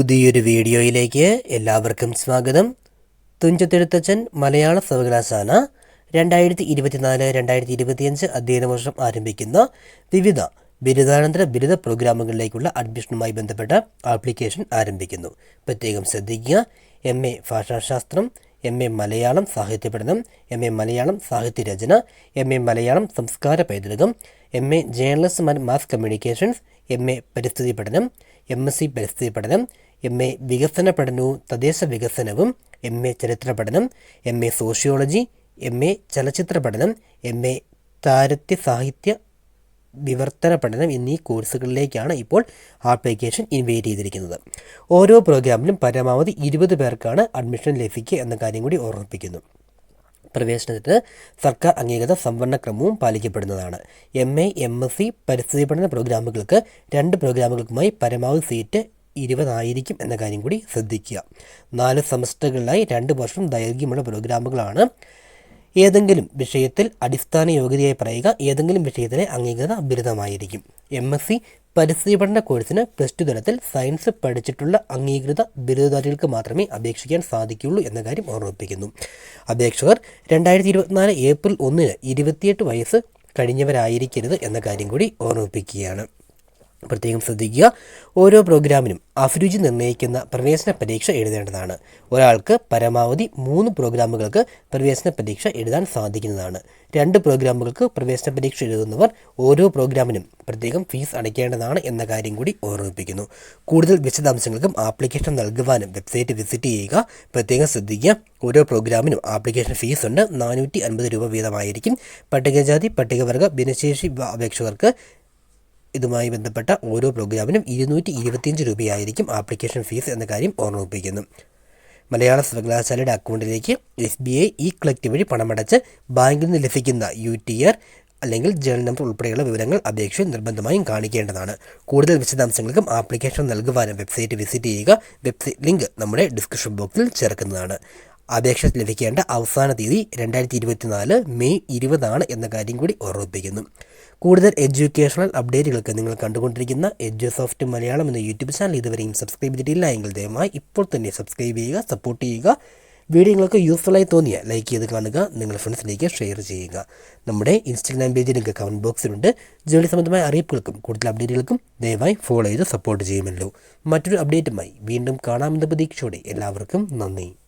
പുതിയൊരു വീഡിയോയിലേക്ക് എല്ലാവർക്കും സ്വാഗതം. തുഞ്ചത്തെഴുത്തച്ഛൻ മലയാള സർവകലാശാല രണ്ടായിരത്തി ഇരുപത്തിനാല് രണ്ടായിരത്തി ഇരുപത്തിയഞ്ച് അധ്യയന വർഷം ആരംഭിക്കുന്ന വിവിധ ബിരുദാനന്തര ബിരുദ പ്രോഗ്രാമുകളിലേക്കുള്ള അഡ്മിഷനുമായി ബന്ധപ്പെട്ട ആപ്ലിക്കേഷൻ ആരംഭിക്കുന്നു. പ്രത്യേകം ശ്രദ്ധിക്കുക എം എ ഭാഷാശാസ്ത്രം എം എ മലയാളം സാഹിത്യ പഠനം എം എ മലയാളം സാഹിത്യ രചന എം എ മലയാളം സംസ്കാര പൈതൃകം M A journalism and mass communications M A പരിസ്ഥിതി പഠനം എം എസ് സി പരിസ്ഥിതി പഠനം എം എ വികസന പഠനവും തദ്ദേശ വികസനവും എം എ ചരിത്ര പഠനം M A sociology M A ചലച്ചിത്ര പഠനം എം എ താരത്യ സാഹിത്യ വിവർത്തന പഠനം എന്നീ കോഴ്സുകളിലേക്കാണ് ഇപ്പോൾ ആപ്ലിക്കേഷൻ ഇൻവൈറ്റ് ചെയ്തിരിക്കുന്നത്. ഓരോ പ്രോഗ്രാമിലും പരമാവധി ഇരുപത് പേർക്കാണ് അഡ്മിഷൻ ലഭിക്കുക എന്ന കാര്യം കൂടി ഓർമ്മിപ്പിക്കുന്നു. പ്രവേശനത്തിന് സർക്കാർ അംഗീകൃത സംവരണ ക്രമവും പാലിക്കപ്പെടുന്നതാണ്. M A M S C പരിസ്ഥിതി പഠന പ്രോഗ്രാമുകൾക്ക് രണ്ട് പ്രോഗ്രാമുകൾക്കുമായി പരമാവധി സീറ്റ് ഇരുപതായിരിക്കും എന്ന കാര്യം കൂടി ശ്രദ്ധിക്കുക. നാല് സെമസ്റ്ററുകളിലായി രണ്ട് വർഷം ദൈർഘ്യമുള്ള പ്രോഗ്രാമുകളാണ്. ഏതെങ്കിലും വിഷയത്തിൽ അടിസ്ഥാന യോഗ്യതയായി പറയുക ഏതെങ്കിലും വിഷയത്തിലെ അംഗീകൃത ബിരുദമായിരിക്കും. എം എസ് സി പരിസ്ഥിതി പഠന കോഴ്സിന് പ്ലസ് ടു തലത്തിൽ സയൻസ് പഠിച്ചിട്ടുള്ള അംഗീകൃത ബിരുദധാരികൾക്ക് മാത്രമേ അപേക്ഷിക്കാൻ സാധിക്കുകയുള്ളൂ എന്ന കാര്യം ഓർമ്മിപ്പിക്കുന്നു. അപേക്ഷകർ രണ്ടായിരത്തി ഇരുപത്തിനാല് ഏപ്രിൽ ഒന്നിന് ഇരുപത്തിയെട്ട് വയസ്സ് കഴിഞ്ഞവരായിരിക്കരുത് എന്ന കാര്യം കൂടി ഓർമ്മിപ്പിക്കുകയാണ്. പ്രത്യേകം ശ്രദ്ധിക്കുക. ഓരോ പ്രോഗ്രാമിനും അഭിരുചി നിർണയിക്കുന്ന പ്രവേശന പരീക്ഷ എഴുതേണ്ടതാണ്. ഒരാൾക്ക് പരമാവധി മൂന്ന് പ്രോഗ്രാമുകൾക്ക് പ്രവേശന പരീക്ഷ എഴുതാൻ സാധിക്കുന്നതാണ്. രണ്ട് പ്രോഗ്രാമുകൾക്ക് പ്രവേശന പരീക്ഷ എഴുതുന്നവർ ഓരോ പ്രോഗ്രാമിനും പ്രത്യേകം ഫീസ് അടയ്ക്കേണ്ടതാണ് എന്ന കാര്യം കൂടി ഓർമ്മിപ്പിക്കുന്നു. കൂടുതൽ വിശദാംശങ്ങൾക്കും ആപ്ലിക്കേഷൻ നൽകുവാനും വെബ്സൈറ്റ് വിസിറ്റ് ചെയ്യുക. പ്രത്യേകം ശ്രദ്ധിക്കുക ഓരോ പ്രോഗ്രാമിനും ആപ്ലിക്കേഷൻ ഫീസ് ഉണ്ട്. നാനൂറ്റി അൻപത് രൂപ വീതമായിരിക്കും. പട്ടികജാതി പട്ടികവർഗ ഭിന്നശേഷി അപേക്ഷകർക്ക് ഇതുമായി ബന്ധപ്പെട്ട ഓരോ പ്രോഗ്രാമിനും ഇരുന്നൂറ്റി ഇരുപത്തിയഞ്ച് രൂപയായിരിക്കും ആപ്ലിക്കേഷൻ ഫീസ് എന്ന കാര്യം ഓർമ്മിപ്പിക്കുന്നു. മലയാള സർവകലാശാലയുടെ അക്കൗണ്ടിലേക്ക് S B I e collect വഴി പണമടച്ച് ബാങ്കിൽ നിന്ന് ലഭിക്കുന്ന യു ടി ആർ അല്ലെങ്കിൽ ജേണൽ നമ്പർ ഉൾപ്പെടെയുള്ള വിവരങ്ങൾ അപേക്ഷയിൽ നിർബന്ധമായും കാണിക്കേണ്ടതാണ്. കൂടുതൽ വിശദാംശങ്ങൾക്കും ആപ്ലിക്കേഷൻ നൽകുവാനും വെബ്സൈറ്റ് വിസിറ്റ് ചെയ്യുക. വെബ്സൈറ്റ് ലിങ്ക് നമ്മുടെ ഡിസ്ക്രിപ്ഷൻ ബോക്സിൽ ചേർക്കുന്നതാണ്. അപേക്ഷ ലഭിക്കേണ്ട അവസാന തീയതി രണ്ടായിരത്തി ഇരുപത്തിനാല് മെയ് ഇരുപതാണ് എന്ന കാര്യം കൂടി ഓർമ്മിപ്പിക്കുന്നു. കൂടുതൽ എഡ്യൂക്കേഷണൽ അപ്ഡേറ്റുകൾക്ക് നിങ്ങൾ കണ്ടുകൊണ്ടിരിക്കുന്ന എഡ്യൂസോഫ്റ്റ് മലയാളം എന്ന യൂട്യൂബ് ചാനൽ ഇതുവരെയും സബ്സ്ക്രൈബ് ചെയ്തിട്ടില്ല എങ്കിൽ ദയവായി ഇപ്പോൾ തന്നെ സബ്സ്ക്രൈബ് ചെയ്യുക സപ്പോർട്ട് ചെയ്യുക. വീഡിയോ നിങ്ങൾക്ക് യൂസ്ഫുള്ളായി തോന്നിയ ലൈക്ക് ചെയ്ത് കാണുക നിങ്ങളുടെ ഫ്രണ്ട്സിലേക്ക് ഷെയർ ചെയ്യുക. നമ്മുടെ ഇൻസ്റ്റാഗ്രാം പേജിൽ ലിങ്ക് കമന്റ് ബോക്സിലുണ്ട് ജോലി സംബന്ധമായ അറിയിപ്പുകൾക്കും കൂടുതൽ അപ്ഡേറ്റുകൾക്കും ദയവായി ഫോളോ ചെയ്ത് സപ്പോർട്ട് ചെയ്യുമല്ലോ. മറ്റൊരു അപ്ഡേറ്റുമായി വീണ്ടും കാണാമെന്ന പ്രതീക്ഷയോടെ എല്ലാവർക്കും നന്ദി.